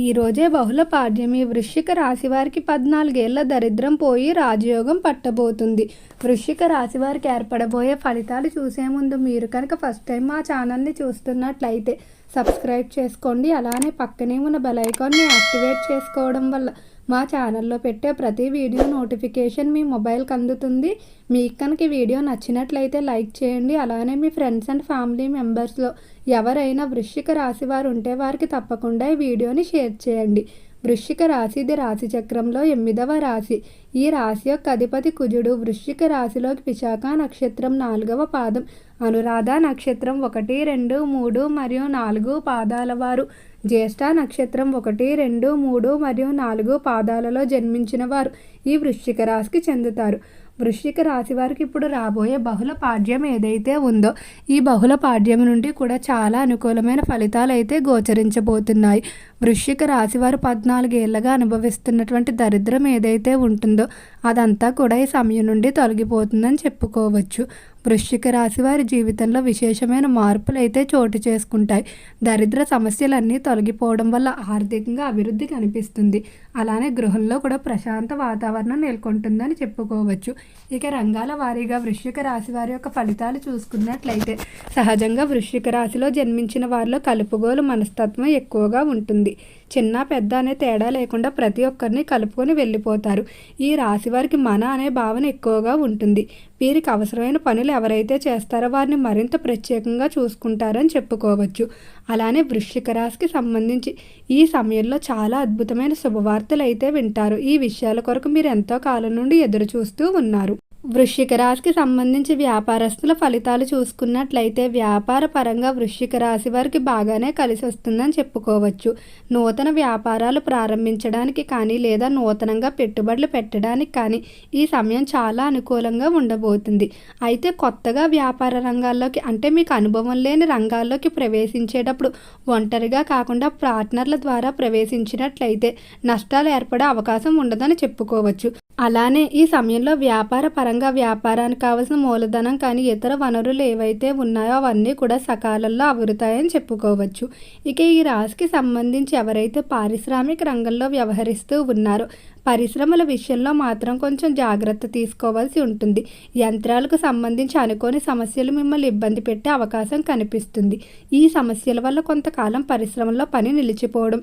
ఈరోజే బహుళ పాడ్యమి వృశ్చిక రాశి వారికి పద్నాలుగేళ్ళ దరిద్రం పోయి రాజయోగం పట్టబోతుంది. వృశ్చిక రాశి వారికి ఏర్పడబోయే ఫలితాలు చూసే ముందు మీరు కనుక ఫస్ట్ టైం మా ఛానల్ని చూస్తున్నట్లయితే సబ్స్క్రైబ్ చేసుకోండి. అలానే పక్కనే ఉన్న బెల్ ఐకాన్ని యాక్టివేట్ చేసుకోవడం వల్ల మా ఛానల్లో పెట్టే ప్రతి వీడియో నోటిఫికేషన్ మీ మొబైల్కి అందుతుంది. మీకు కనుక వీడియో నచ్చినట్లయితే లైక్ చేయండి. అలానే మీ ఫ్రెండ్స్ అండ్ ఫ్యామిలీ మెంబర్స్లో ఎవరైనా వృశ్చిక రాశి వారు ఉంటే వారికి తప్పకుండా ఈ వీడియోని షేర్ చేయండి. వృశ్చిక రాశి ఇది రాశి చక్రంలో ఎనిమిదవ రాశి. ఈ రాశి యొక్క అధిపతి కుజుడు వృశ్చిక రాశిలోకి విశాఖ నక్షత్రం నాలుగవ పాదం. అనురాధ నక్షత్రం ఒకటి రెండు మూడు మరియు నాలుగు పాదాల వారు. జ్యేష్ఠ నక్షత్రం ఒకటి రెండు మూడు మరియు నాలుగు పాదాలలో జన్మించిన వారు ఈ వృశ్చిక రాశికి చెందుతారు. వృశ్చిక రాశి వారికి ఇప్పుడు రాబోయే బహుళ పాడ్యం ఏదైతే ఉందో ఈ బహుళ పాడ్యం నుండి కూడా చాలా అనుకూలమైన ఫలితాలు అయితే గోచరించబోతున్నాయి. వృశ్చిక రాశి వారు పద్నాలుగేళ్ళగా అనుభవిస్తున్నటువంటి దరిద్రం ఏదైతే ఉంటుందో అదంతా కూడా ఈ సమయం నుండి తొలగిపోతుందని చెప్పుకోవచ్చు. వృశ్చిక రాశి వారి జీవితంలో విశేషమైన మార్పులు అయితే చోటు చేసుకుంటాయి. దరిద్ర సమస్యలన్నీ తొలగిపోవడం వల్ల ఆర్థికంగా అభివృద్ధి కనిపిస్తుంది. అలానే గృహంలో కూడా ప్రశాంత వాతావరణం నెలకొంటుందని చెప్పుకోవచ్చు. ఇక రంగాల వారీగా వృశ్చిక రాశి వారి యొక్క ఫలితాలు చూసుకున్నట్లయితే సహజంగా వృశ్చిక రాశిలో జన్మించిన వారిలో కలుపుగోలు మనస్తత్వం ఎక్కువగా ఉంటుంది. చిన్న పెద్ద అనే తేడా లేకుండా ప్రతి ఒక్కరిని కలుపుకొని వెళ్ళిపోతారు. ఈ రాశి వారికి మన అనే భావన ఎక్కువగా ఉంటుంది. వీరికి అవసరమైన పనులు ఎవరైతే చేస్తారో వారిని మరింత ప్రత్యేకంగా చూసుకుంటారని చెప్పుకోవచ్చు. అలానే వృశ్చిక రాశికి సంబంధించి ఈ సమయంలో చాలా అద్భుతమైన శుభవార్తలు అయితే వింటారు. ఈ విషయాల కొరకు మీరు ఎంతో కాలం నుండి ఎదురు చూస్తూ ఉన్నారు. వృశ్చిక రాశికి సంబంధించి వ్యాపారస్తుల ఫలితాలు చూసుకున్నట్లయితే వ్యాపార పరంగా వృశ్చిక రాశి వారికి బాగానే కలిసి వస్తుందని చెప్పుకోవచ్చు. నూతన వ్యాపారాలు ప్రారంభించడానికి కానీ లేదా నూతనంగా పెట్టుబడులు పెట్టడానికి కానీ ఈ సమయం చాలా అనుకూలంగా ఉండబోతుంది. అయితే కొత్తగా వ్యాపార రంగాల్లోకి అంటే మీకు అనుభవం లేని రంగాల్లోకి ప్రవేశించేటప్పుడు ఒంటరిగా కాకుండా పార్ట్నర్ల ద్వారా ప్రవేశించినట్లయితే నష్టాలు ఏర్పడే అవకాశం ఉండదని చెప్పుకోవచ్చు. అలానే ఈ సమయంలో వ్యాపార పరంగా వ్యాపారానికి కావలసిన మూలధనం కానీ ఇతర వనరులు ఏవైతే ఉన్నాయో అవన్నీ కూడా సకాలంలో అభివృతాయని చెప్పుకోవచ్చు. ఇక ఈ రాశికి సంబంధించి ఎవరైతే పారిశ్రామిక రంగంలో వ్యవహరిస్తూ ఉన్నారో పరిశ్రమల విషయంలో మాత్రం కొంచెం జాగ్రత్త తీసుకోవాల్సి ఉంటుంది. యంత్రాలకు సంబంధించి అనుకోని సమస్యలు మిమ్మల్ని ఇబ్బంది పెట్టే అవకాశం కనిపిస్తుంది. ఈ సమస్యల వల్ల కొంతకాలం పరిశ్రమలో పని నిలిచిపోవడం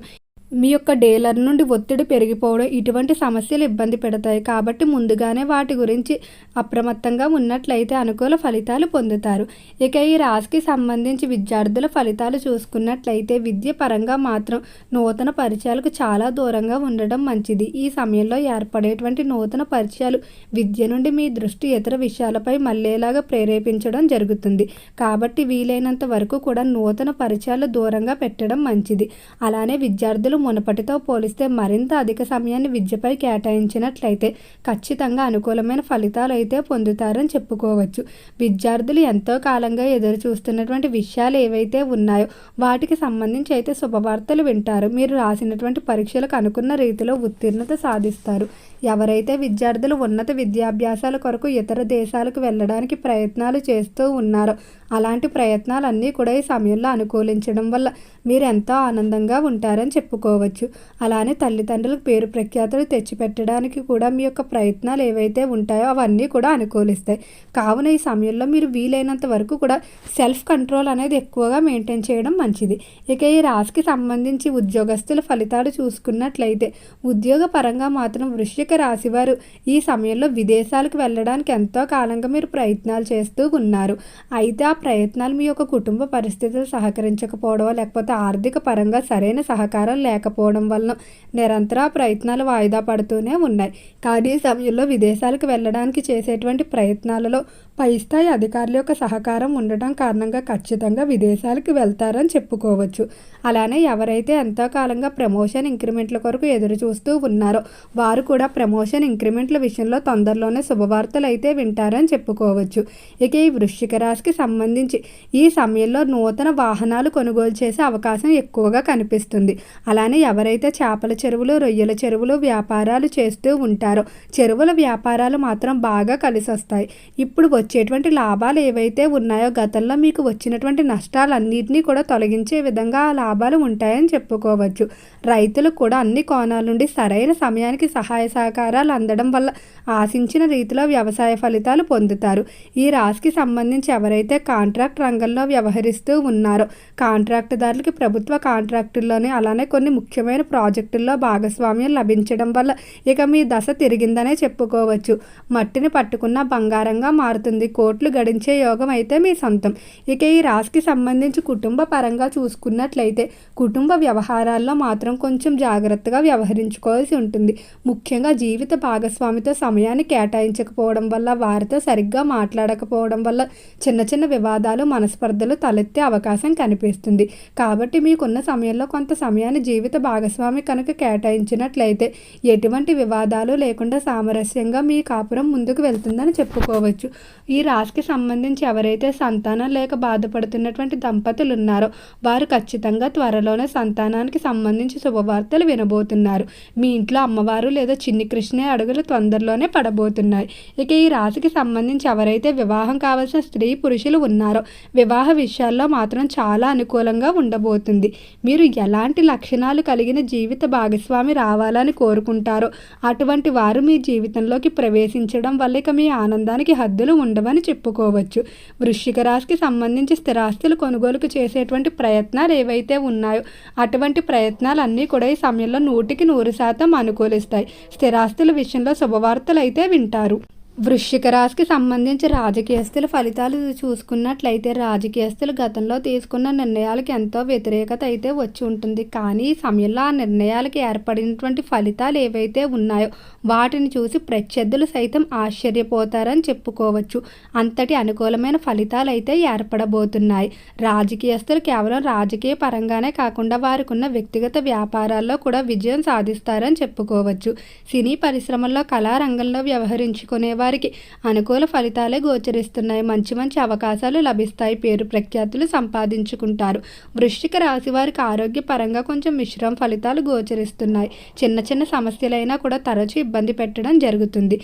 మీ యొక్క డీలర్ నుండి ఒత్తిడి పెరిగిపోవడం ఇటువంటి సమస్యలు ఇబ్బంది పెడతాయి. కాబట్టి ముందుగానే వాటి గురించి అప్రమత్తంగా ఉన్నట్లయితే అనుకూల ఫలితాలు పొందుతారు. ఇక ఈ రాశికి సంబంధించి విద్యార్థుల ఫలితాలు చూసుకున్నట్లయితే విద్య పరంగా మాత్రం నూతన పరిచయాలకు చాలా దూరంగా ఉండడం మంచిది. ఈ సమయంలో ఏర్పడేటువంటి నూతన పరిచయాలు విద్య నుండి మీ దృష్టి ఇతర విషయాలపై మళ్ళేలాగా ప్రేరేపించడం జరుగుతుంది. కాబట్టి వీలైనంత వరకు కూడా నూతన పరిచయాలు దూరంగా పెట్టడం మంచిది. అలానే విద్యార్థులు మునపటితో పోలిస్తే మరింత అధిక సమయాన్ని విద్యపై కేటాయించినట్లయితే ఖచ్చితంగా అనుకూలమైన ఫలితాలు అయితే పొందుతారని చెప్పుకోవచ్చు. విద్యార్థులు ఎంతో కాలంగా ఎదురు చూస్తున్నటువంటి విషయాలు ఏవైతే ఉన్నాయో వాటికి సంబంధించి అయితే శుభవార్తలు వింటారు. మీరు రాసినటువంటి పరీక్షలకు అనుకున్న రీతిలో ఉత్తీర్ణత సాధిస్తారు. ఎవరైతే విద్యార్థులు ఉన్నత విద్యాభ్యాసాల కొరకు ఇతర దేశాలకు వెళ్ళడానికి ప్రయత్నాలు చేస్తూ ఉన్నారో అలాంటి ప్రయత్నాలన్నీ కూడా ఈ సమయంలో అనుకూలించడం వల్ల మీరు ఎంతో ఆనందంగా ఉంటారని చెప్పుకోవచ్చు. అలానే తల్లిదండ్రులకు పేరు ప్రఖ్యాతులు తెచ్చిపెట్టడానికి కూడా మీ యొక్క ప్రయత్నాలు ఏవైతే ఉంటాయో అవన్నీ కూడా అనుకూలిస్తాయి. కావున ఈ సమయంలో మీరు వీలైనంత వరకు కూడా సెల్ఫ్ కంట్రోల్ అనేది ఎక్కువగా మెయింటైన్ చేయడం మంచిది. ఇక ఈ రాశికి సంబంధించి ఉద్యోగస్తుల ఫలితాలు చూసుకున్నట్లయితే ఉద్యోగ పరంగా మాత్రం వృశ్చిక రాశివారు ఈ సమయంలో విదేశాలకు వెళ్ళడానికి ఎంతో కాలంగా మీరు ప్రయత్నాలు చేస్తూ ఉన్నారు. అయితే ఆ ప్రయత్నాలు మీ యొక్క కుటుంబ పరిస్థితులు సహకరించకపోవడం లేకపోతే ఆర్థిక పరంగా సరైన సహకారం లేకపోవడం వలన నిరంతర ప్రయత్నాలు వాయిదా పడుతూనే ఉన్నాయి. కానీ ఈ సమయంలో విదేశాలకు వెళ్ళడానికి చేసేటువంటి ప్రయత్నాలలో పై స్థాయి అధికారుల యొక్క సహకారం ఉండటం కారణంగా ఖచ్చితంగా విదేశాలకు వెళ్తారని చెప్పుకోవచ్చు. అలానే ఎవరైతే ఎంతో కాలంగా ప్రమోషన్ ఇంక్రిమెంట్ల కొరకు ఎదురు చూస్తూ ఉన్నారో వారు కూడా ప్రమోషన్ ఇంక్రిమెంట్ల విషయంలో తొందరలోనే శుభవార్తలు అయితే వింటారని చెప్పుకోవచ్చు. ఇక ఈ వృశ్చిక రాశికి సంబంధించి ఈ సమయంలో నూతన వాహనాలు కొనుగోలు చేసే అవకాశం ఎక్కువగా కనిపిస్తుంది. అలానే ఎవరైతే చేపల చెరువులు రొయ్యల చెరువులు వ్యాపారాలు చేస్తూ ఉంటారో చెరువుల వ్యాపారాలు మాత్రం బాగా కలిసి వస్తాయి ఇప్పుడు వచ్చేటువంటి లాభాలు ఏవైతే ఉన్నాయో గతంలో మీకు వచ్చినటువంటి నష్టాలన్నింటినీ కూడా తొలగించే విధంగా ఆ లాభాలు ఉంటాయని చెప్పుకోవచ్చు. రైతులకు కూడా అన్ని కోణాల నుండి సరైన సమయానికి సహాయ సహకారాలు అందడం వల్ల ఆశించిన రీతిలో వ్యవసాయ ఫలితాలు పొందుతారు. ఈ రాశికి సంబంధించి ఎవరైతే కాంట్రాక్ట్ రంగంలో వ్యవహరిస్తూ ఉన్నారో కాంట్రాక్టుదారులకి ప్రభుత్వ కాంట్రాక్టుల్లోనే అలానే కొన్ని ముఖ్యమైన ప్రాజెక్టుల్లో భాగస్వామ్యం లభించడం వల్ల ఇక మీ దశ తిరిగిందనే చెప్పుకోవచ్చు. మట్టిని పట్టుకున్న బంగారంగా మారుతుంది కోట్లు గడించే యోగం అయితే మీ సొంతం. ఇక ఈ రాశికి సంబంధించి కుటుంబ పరంగా చూసుకున్నట్లయితే కుటుంబ వ్యవహారాల్లో మాత్రం కొంచెం జాగ్రత్తగా వ్యవహరించుకోవాల్సి ఉంటుంది. ముఖ్యంగా జీవిత భాగస్వామితో సమయాన్ని కేటాయించకపోవడం వల్ల వారితో సరిగ్గా మాట్లాడకపోవడం వల్ల చిన్న చిన్న వివాదాలు మనస్పర్ధలు తలెత్తే అవకాశం కనిపిస్తుంది. కాబట్టి మీకున్న సమయంలో కొంత సమయాన్ని జీవిత భాగస్వామి కనుక కేటాయించినట్లయితే ఎటువంటి వివాదాలు లేకుండా సామరస్యంగా మీ కాపురం ముందుకు వెళ్తుందని చెప్పుకోవచ్చు. ఈ రాశికి సంబంధించి ఎవరైతే సంతానం లేక బాధపడుతున్నటువంటి దంపతులు ఉన్నారో వారు ఖచ్చితంగా త్వరలోనే సంతానానికి సంబంధించి శుభవార్తలు వినబోతున్నారు. మీ ఇంట్లో అమ్మవారు లేదా చిన్ని కృష్ణే అడుగులు తొందరలోనే పడబోతున్నాయి. ఇక ఈ రాశికి సంబంధించి ఎవరైతే వివాహం కావాల్సిన స్త్రీ పురుషులు ఉన్నారో వివాహ విషయాల్లో మాత్రం చాలా అనుకూలంగా ఉండబోతుంది. మీరు ఎలాంటి లక్షణాలు కలిగిన జీవిత భాగస్వామి రావాలని కోరుకుంటారో అటువంటి వారు మీ జీవితంలోకి ప్రవేశించడం వల్ల ఇక మీ ఆనందానికి హద్దులు ఉండవని చెప్పుకోవచ్చు. వృశ్చిక రాశికి సంబంధించి స్థిరాస్తులు కొనుగోలుకు చేసేటువంటి ప్రయత్నాలు ఏవైతే ఉన్నాయో అటువంటి ప్రయత్నాలు అన్నీ కూడా ఈ సమయంలో నూటికి నూరు శాతం అనుకూలిస్తాయి. స్థిరాస్తుల విషయంలో శుభవార్తలు అయితే వింటారు. వృశ్చిక రాశికి సంబంధించి రాజకీయస్తుల ఫలితాలు చూసుకున్నట్లయితే రాజకీయస్తులు గతంలో తీసుకున్న నిర్ణయాలకు ఎంతో వ్యతిరేకత అయితే వచ్చి ఉంటుంది. కానీ ఈ సమయంలో ఆ నిర్ణయాలకు ఏర్పడినటువంటి ఫలితాలు ఏవైతే ఉన్నాయో వాటిని చూసి ప్రత్యర్థులు సైతం ఆశ్చర్యపోతారని చెప్పుకోవచ్చు. అంతటి అనుకూలమైన ఫలితాలు అయితే ఏర్పడబోతున్నాయి. రాజకీయస్తులు కేవలం రాజకీయ పరంగానే కాకుండా వారికి ఉన్న వ్యక్తిగత వ్యాపారాల్లో కూడా విజయం సాధిస్తారని చెప్పుకోవచ్చు. సినీ పరిశ్రమల్లో కళారంగంలో వ్యవహరించుకునేవారు వారికి అనుకూల ఫలితాలే గోచరిస్తున్నాయి. మంచి మంచి అవకాశాలు లభిస్తాయి. పేరు ప్రఖ్యాతులు సంపాదించుకుంటారు. వృశ్చిక రాశి వారికి ఆరోగ్యపరంగా కొంచెం మిశ్రమ ఫలితాలు గోచరిస్తున్నాయి. చిన్న చిన్న సమస్యలైనా కూడా తరచూ ఇబ్బంది పెట్టడం జరుగుతుంది.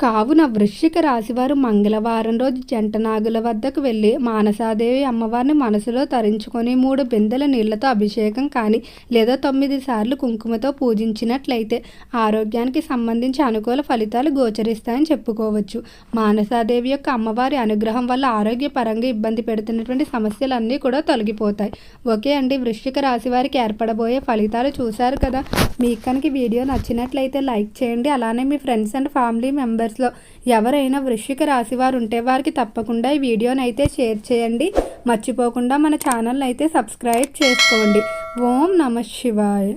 కావున వృశ్చిక రాశివారు మంగళవారం రోజు జంట నాగుల వద్దకు వెళ్ళి మానసాదేవి అమ్మవారిని మనసులో తరించుకొని మూడు బిందెల నీళ్ళతో అభిషేకం కానీ లేదా తొమ్మిది సార్లు కుంకుమతో పూజించినట్లయితే ఆరోగ్యానికి సంబంధించి అనుకూల ఫలితాలు గోచరిస్తాయని చెప్పుకోవచ్చు. మానసాదేవి యొక్క అమ్మవారి అనుగ్రహం వల్ల ఆరోగ్యపరంగా ఇబ్బంది పెడుతున్నటువంటి సమస్యలన్నీ కూడా తొలగిపోతాయి. ఓకే అండి వృశ్చిక రాశి వారికి ఏర్పడబోయే ఫలితాలు చూశారు కదా? మీకు కనుక వీడియో నచ్చినట్లయితే లైక్ చేయండి. అలానే మీ ఫ్రెండ్స్ అండ్ ఫ్యామిలీ మెంబర్స్ మెంబర్స్లో ఎవరైనా వృశ్చిక రాశి వారు ఉంటే వారికి తప్పకుండా ఈ వీడియోని అయితే షేర్ చేయండి. మర్చిపోకుండా మన ఛానల్ అయితే సబ్స్క్రైబ్ చేసుకోండి. ఓం నమ శివాయ.